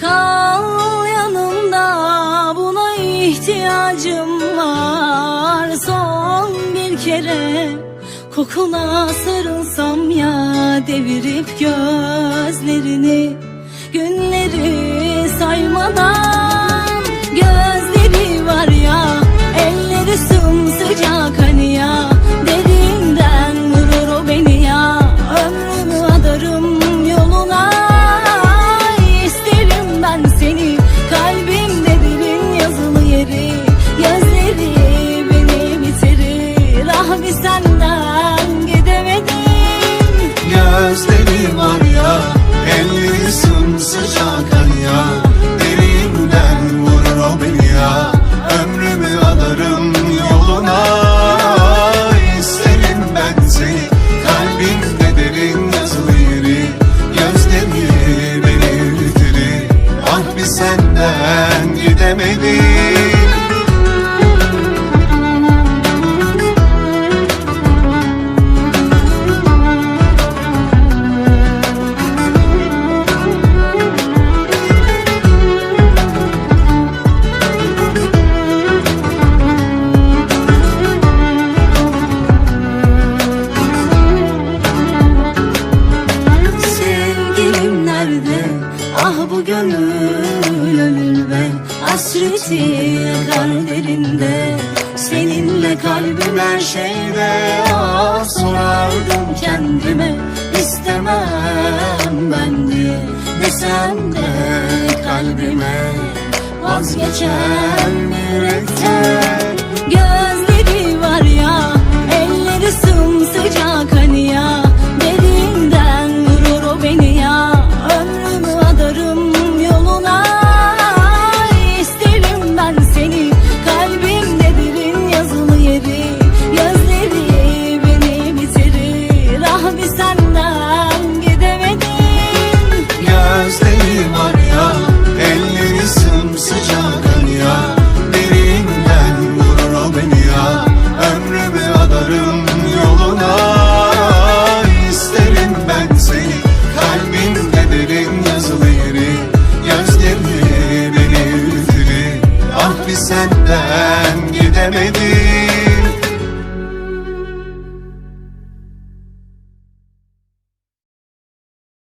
Kal yanımda buna ihtiyacım var. Son bir kere kokuna sarılsam ya Devirip gözlerini günleri saymadan Kalbimde derin nasıl yeri? Gözleri beni ürkütürü Ah bir senden gidemedim ömür ve hasreti yakar derinde. Seninle kalbim her şeyde ah sorardım kendime. İstemem ben diye desem de kalbime vazgeçer yürekten Gör senden gidemedim.